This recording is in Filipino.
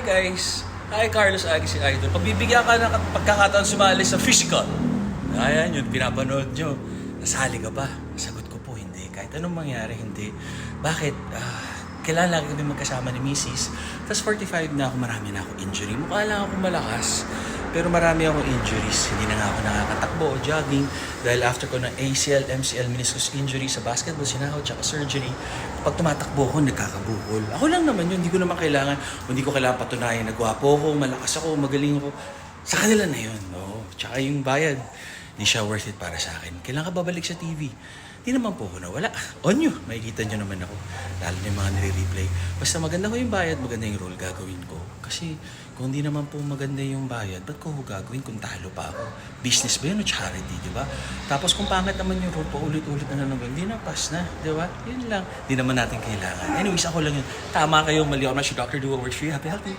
Hi guys! Hi Carlos Agi si Idol. Pagbibigyan ka ng pagkakataon sumali sa physical. Ayan yun, pinapanood nyo. Nasali ka ba? Sagot ko po, hindi. Kahit anong mangyari, hindi. Bakit? Ah, kailan lagi kami magkasama ni Mrs. Tapos 45 na ako, marami na ako injury. Mukha lang ako malakas. Pero marami akong injuries. Hindi na nga ako nakakatakbo o jogging dahil after ko ng ACL, MCL, meniscus injury sa basketball, sinahod, tsaka surgery, pag tumatakbo ako, nagkakabuhol. Ako lang naman yun, hindi ko naman kailangan, hindi ko kailangan patunayan na gwapo ako, malakas ako, magaling ako. Sa kanila na yun, no? Tsaka yung bayad, hindi siya worth it para sa akin. Kailangan ka babalik sa TV. Di naman po ako nawala. On nyo, makikita nyo naman ako. Lalo na yung mga nire-replay. Basta maganda ko yung bayad, maganda yung role gagawin ko. Kasi kung hindi naman po maganda yung bayad, ba't ko gagawin kung talo pa ako? Business ba yun o charity, di ba? Tapos kung pangit naman yung role, paulit-ulit na lang, hindi na, pass na, di ba? Yun lang. Di naman natin kailangan. Anyways, ako lang yun. Tama kayo, mali ako na si Dr. Duo Works for you. Happy, healthy.